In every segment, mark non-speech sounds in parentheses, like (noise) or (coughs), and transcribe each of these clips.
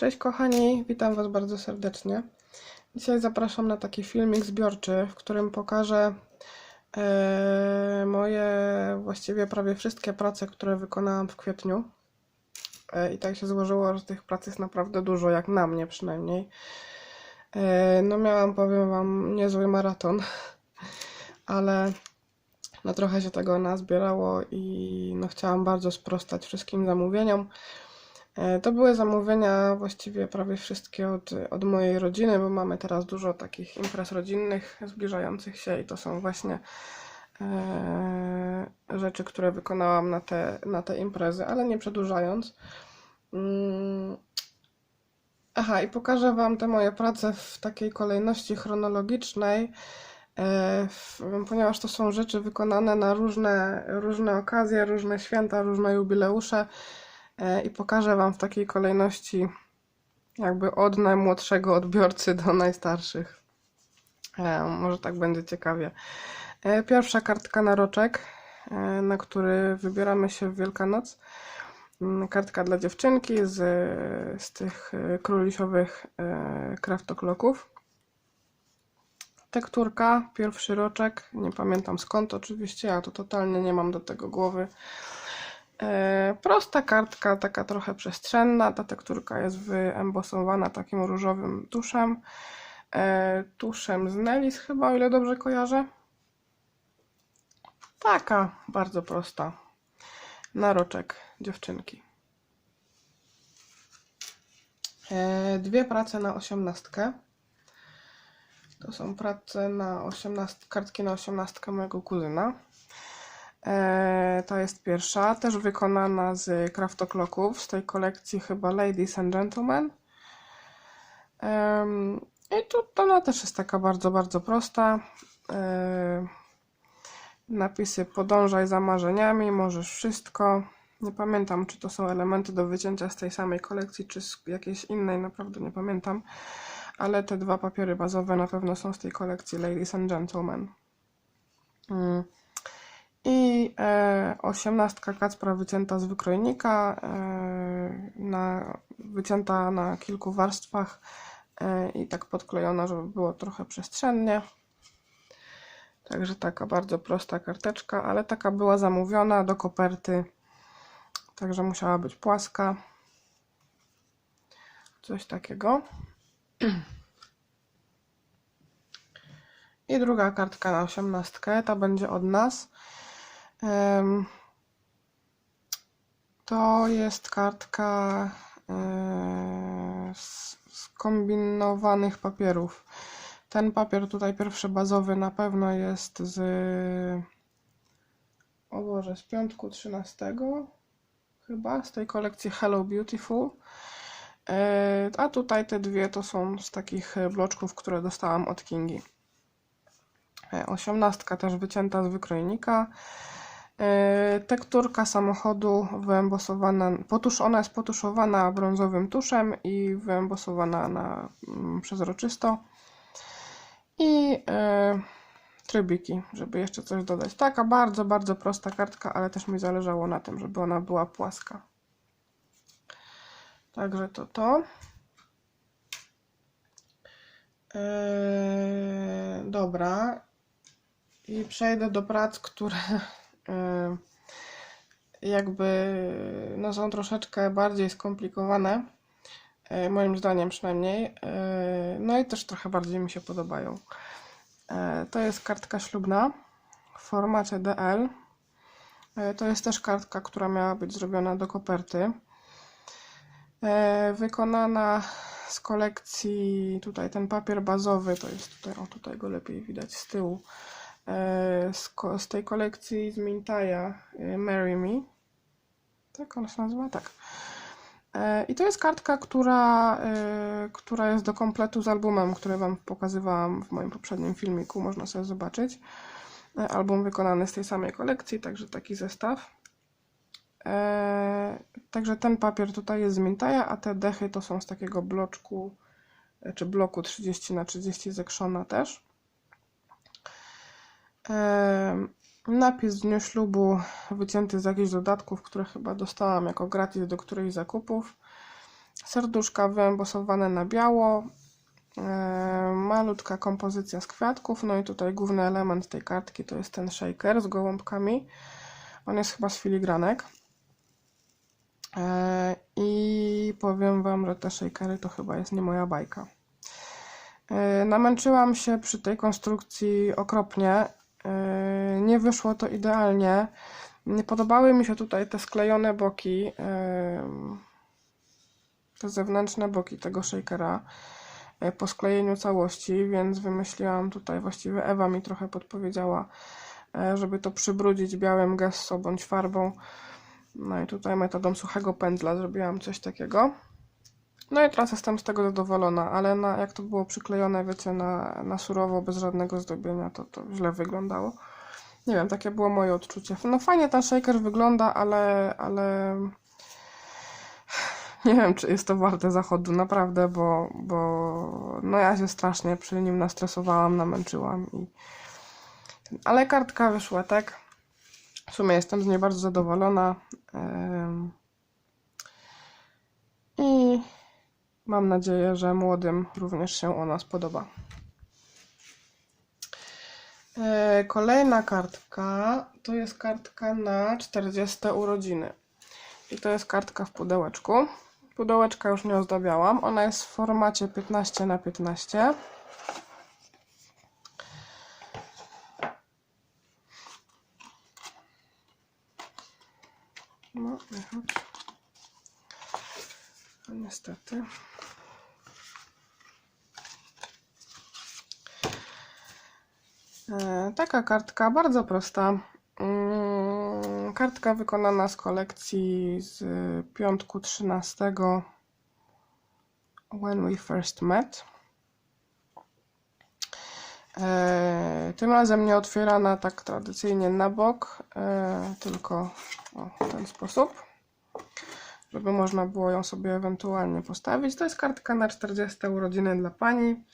Cześć kochani, witam Was bardzo serdecznie. Dzisiaj zapraszam na taki filmik zbiorczy, w którym pokażę e, moje właściwie prawie wszystkie prace, które wykonałam w kwietniu. E, I tak się złożyło, że tych prac jest naprawdę dużo, jak na mnie przynajmniej. E, no miałam, powiem Wam, niezły maraton, (laughs) ale no trochę się tego nazbierało i no chciałam bardzo sprostać wszystkim zamówieniom. E, To były zamówienia właściwie prawie wszystkie od, od mojej rodziny, bo mamy teraz dużo takich imprez rodzinnych zbliżających się i to są właśnie e, rzeczy, które wykonałam na te, na te imprezy, ale nie przedłużając. Mm, Aha, i pokażę Wam te moje prace w takiej kolejności chronologicznej, e, w, ponieważ to są rzeczy wykonane na różne, różne okazje, różne święta, różne jubileusze. E, i pokażę Wam w takiej kolejności, jakby od najmłodszego odbiorcy do najstarszych. E, Może tak będzie ciekawie. E, Pierwsza kartka na roczek, na który wybieramy się w Wielkanoc. Mm, Kartka dla dziewczynki z, z tych królisiowych kraftokloków. Tekturka, pierwszy roczek, nie pamiętam skąd oczywiście, ja to totalnie nie mam do tego głowy. E, Prosta kartka, taka trochę przestrzenna. Ta tekturka jest wyembosowana takim różowym tuszem. E, Tuszem z Nelis chyba, o ile dobrze kojarzę. Taka bardzo prosta. Naroczek dziewczynki. E, Dwie prace na osiemnastkę. To są prace na osiemnastkę, kartki na osiemnastkę mojego kuzyna. E, to jest pierwsza, też wykonana z kraftokloków z tej kolekcji chyba Ladies and Gentlemen. Em, I tu ona też jest taka bardzo, bardzo prosta. E, napisy podążaj za marzeniami, możesz wszystko. Nie pamiętam, czy to są elementy do wycięcia z tej samej kolekcji, czy z jakiejś innej, naprawdę nie pamiętam. Ale te dwa papiery bazowe na pewno są z tej kolekcji Ladies and Gentlemen. Mm. I e, osiemnastka kacpra wycięta z wykrojnika, e, na, wycięta na kilku warstwach e, i tak podklejona, żeby było trochę przestrzennie. Także taka bardzo prosta karteczka, ale taka była zamówiona do koperty, także musiała być płaska. Coś takiego. I druga kartka na osiemnastkę, ta będzie od nas. To jest kartka e, z skombinowanych papierów. Ten papier tutaj pierwszy bazowy na pewno jest z o Boże, z piątku 13 chyba, z tej kolekcji Hello Beautiful. E, A tutaj te dwie to są z takich bloczków, które dostałam od Kingi. E, Osiemnastka też wycięta z wykrojnika. E, Tekturka samochodu wyembosowana, potusz, ona jest potuszowana brązowym tuszem i wyembosowana na mm, przezroczysto. I e, trybiki, żeby jeszcze coś dodać. Taka bardzo, bardzo prosta kartka, ale też mi zależało na tym, żeby ona była płaska. Także to to. E, dobra. I przejdę do prac, które jakby no, są troszeczkę bardziej skomplikowane, e, moim zdaniem przynajmniej. E, No i też trochę bardziej mi się podobają. To jest kartka ślubna w formacie DL. To jest też kartka, która miała być zrobiona do koperty. Wykonana z kolekcji, tutaj ten papier bazowy, to jest tutaj, o tutaj go lepiej widać z tyłu, z, ko- z tej kolekcji z Mintaja e, Marry Me. Tak ona się nazywa? Tak. E, I to jest kartka, która, e, która jest do kompletu z albumem, który Wam pokazywałam w moim poprzednim filmiku, można sobie zobaczyć. E, Album wykonany z tej samej kolekcji, także taki zestaw. E, Także ten papier tutaj jest z Mintaja, a te dechy to są z takiego bloczku, e, czy bloku 30 na 30 z Krzona też. Napis w dniu ślubu wycięty z jakichś dodatków, które chyba dostałam jako gratis do którejś z zakupów. serduszka wyembosowane na biało, malutka kompozycja z kwiatków, no i tutaj główny element tej kartki to jest ten shaker z gołąbkami. On jest chyba z filigranek. I powiem Wam, że te shakery to chyba jest nie moja bajka. Namęczyłam się przy tej konstrukcji okropnie. E, Nie wyszło to idealnie. Nie podobały mi się tutaj te sklejone boki, em, te zewnętrzne boki tego shakera e, po sklejeniu całości, więc wymyśliłam tutaj, właściwie Ewa mi trochę podpowiedziała, żeby to przybrudzić białym gesso bądź farbą. No i tutaj metodą suchego pędzla zrobiłam coś takiego. No i teraz jestem z tego zadowolona, ale na, jak to było przyklejone, wiecie, na, na surowo, bez żadnego zdobienia, to to źle wyglądało. Nie wiem, takie było moje odczucie. No fajnie ten shaker wygląda, ale, ale (sighs) nie wiem, czy jest to warte zachodu, naprawdę, bo, bo no ja się strasznie przy nim nastresowałam, namęczyłam i ale kartka wyszła, tak? W sumie jestem z niej bardzo zadowolona. Em, I mam nadzieję, że młodym również się ona spodoba. E, Kolejna kartka to jest kartka na 40 urodziny. I to jest kartka w pudełeczku. Pudełeczka już nie ozdabiałam. Ona jest w formacie 15 na 15. No, nie chodź. No, niestety. Taka kartka, bardzo prosta. Mm, Kartka wykonana z kolekcji z piątku 13 When We First Met. E, Tym razem nie otwierana tak tradycyjnie na bok, e, tylko w ten sposób, żeby można było ją sobie ewentualnie postawić. To jest kartka na 40 urodziny dla pani.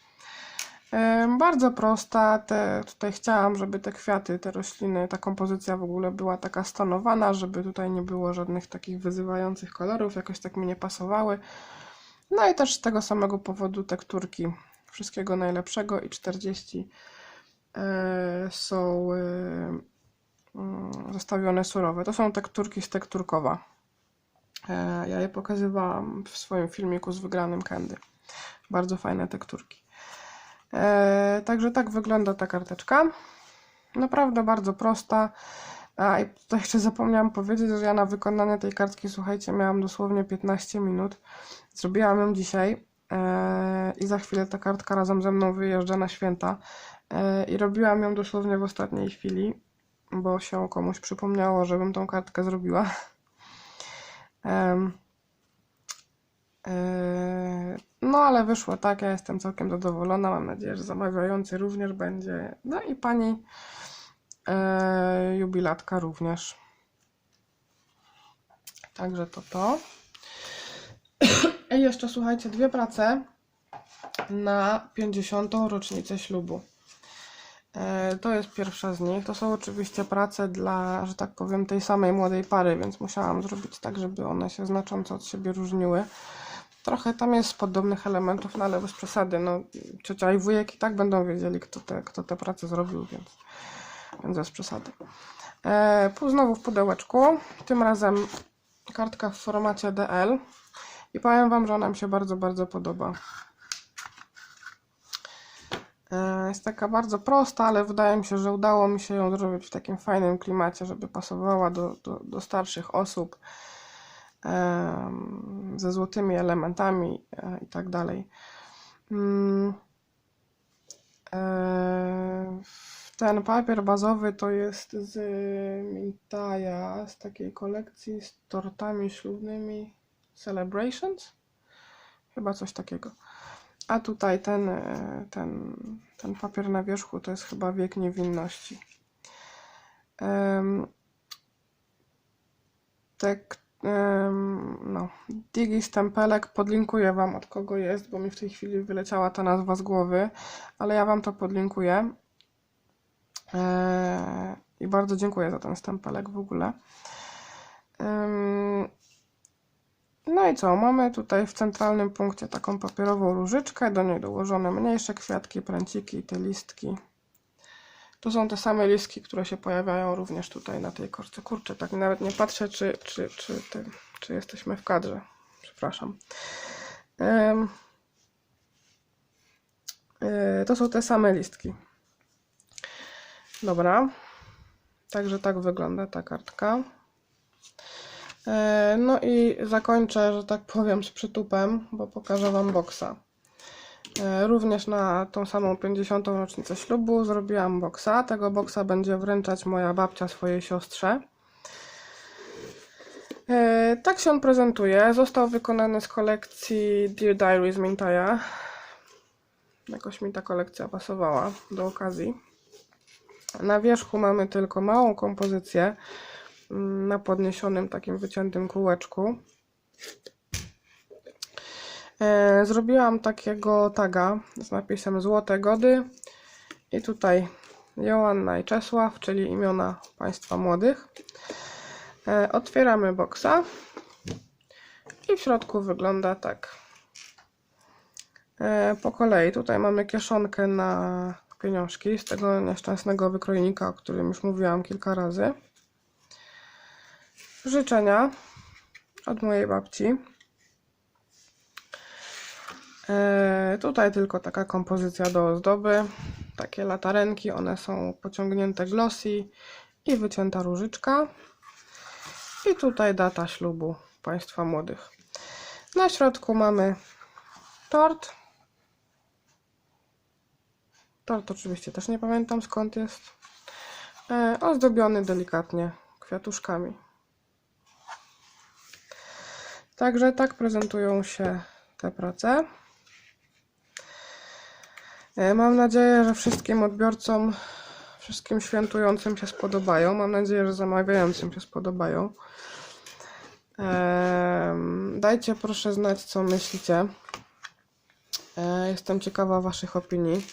Bardzo prosta. Te, tutaj chciałam, żeby te kwiaty, te rośliny, ta kompozycja w ogóle była taka stonowana, żeby tutaj nie było żadnych takich wyzywających kolorów, jakoś tak mi nie pasowały. No i też z tego samego powodu tekturki. Wszystkiego najlepszego i 40 e, są e, mm, zostawione surowe. To są tekturki z tekturkowa. E, Ja je pokazywałam w swoim filmiku z wygranym Candy. Bardzo fajne tekturki. E, Także tak wygląda ta karteczka. Naprawdę bardzo prosta. A i tutaj jeszcze zapomniałam powiedzieć, że ja na wykonanie tej kartki, słuchajcie, miałam dosłownie 15 minut. Zrobiłam ją dzisiaj e, i za chwilę ta kartka razem ze mną wyjeżdża na święta. I robiłam ją dosłownie w ostatniej chwili, bo się komuś przypomniało, żebym tą kartkę zrobiła. E, No, ale wyszło tak, ja jestem całkiem zadowolona. Mam nadzieję, że zamawiający również będzie. No i pani e, jubilatka również. Także to to. (coughs) I jeszcze słuchajcie, dwie prace na 50. rocznicę ślubu. E, To jest pierwsza z nich. To są oczywiście prace dla, że tak powiem, tej samej młodej pary, więc musiałam zrobić tak, żeby one się znacząco od siebie różniły. Trochę tam jest podobnych elementów, no ale bez przesady. No, ciocia i wujek i tak będą wiedzieli, kto te, kto te prace zrobił, więc, więc bez przesady. E, znowu w pudełeczku. Tym razem kartka w formacie DL. I powiem Wam, że ona mi się bardzo, bardzo podoba. E, Jest taka bardzo prosta, ale wydaje mi się, że udało mi się ją zrobić w takim fajnym klimacie, żeby pasowała do, do, do starszych osób, ze złotymi elementami e, i tak dalej. Mm, e, Ten papier bazowy to jest z Mintaja, z takiej kolekcji z tortami ślubnymi Celebrations? Chyba coś takiego. A tutaj ten, e, ten, ten papier na wierzchu to jest chyba wiek niewinności. Em, tek, em, no, Digi Stempelek podlinkuję Wam od kogo jest, bo mi w tej chwili wyleciała ta nazwa z głowy, ale ja Wam to podlinkuję. E, I bardzo dziękuję za ten stempelek w ogóle. Em, No i co? Mamy tutaj w centralnym punkcie taką papierową różyczkę, do niej dołożone mniejsze kwiatki, pręciki i te listki. To są te same listki, które się pojawiają również tutaj na tej korce. Kurczę, tak nawet nie patrzę, czy, czy, czy, ty, czy jesteśmy w kadrze. Przepraszam. E, to są te same listki. Dobra. Także tak wygląda ta kartka. E, No i zakończę, że tak powiem, z przytupem, bo pokażę Wam boksa. E, Również na tą samą 50. rocznicę ślubu zrobiłam boksa. Tego boksa będzie wręczać moja babcia swojej siostrze. E, Tak się on prezentuje. Został wykonany z kolekcji Dear Diaries Mintaja. Jakoś mi ta kolekcja pasowała do okazji. Na wierzchu mamy tylko małą kompozycję na podniesionym takim wyciętym kółeczku. E, Zrobiłam takiego taga z napisem Złote Gody i tutaj Joanna i Czesław, czyli imiona państwa młodych. E, Otwieramy boksa i w środku wygląda tak. E, Po kolei tutaj mamy kieszonkę na pieniążki z tego nieszczęsnego wykrojnika, o którym już mówiłam kilka razy. Życzenia od mojej babci. E, tutaj tylko taka kompozycja do ozdoby. Takie latarenki, one są pociągnięte glossy i wycięta różyczka. I tutaj data ślubu państwa młodych. Na środku mamy tort. Tort oczywiście też nie pamiętam skąd jest. E, ozdobiony delikatnie kwiatuszkami. Także tak prezentują się te prace. E, Mam nadzieję, że wszystkim odbiorcom, wszystkim świętującym się spodobają. Mam nadzieję, że zamawiającym się spodobają. Dajcie proszę znać, co myślicie. E, Jestem ciekawa Waszych opinii.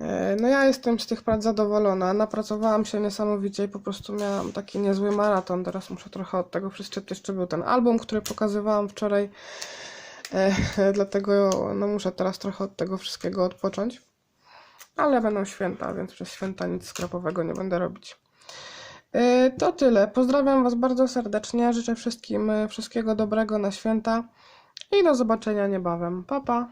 E, No ja jestem z tych prac zadowolona. Napracowałam się niesamowicie i po prostu miałam taki niezły maraton. Teraz muszę trochę od tego przeczytać. Jeszcze był ten album, który pokazywałam wczoraj. E, (laughs) dlatego no, muszę teraz trochę od tego wszystkiego odpocząć. Ale będą święta, więc przez święta nic skropowego nie będę robić. E, To tyle. Pozdrawiam Was bardzo serdecznie. Życzę wszystkim e, wszystkiego dobrego na święta i do zobaczenia niebawem. Pa, pa.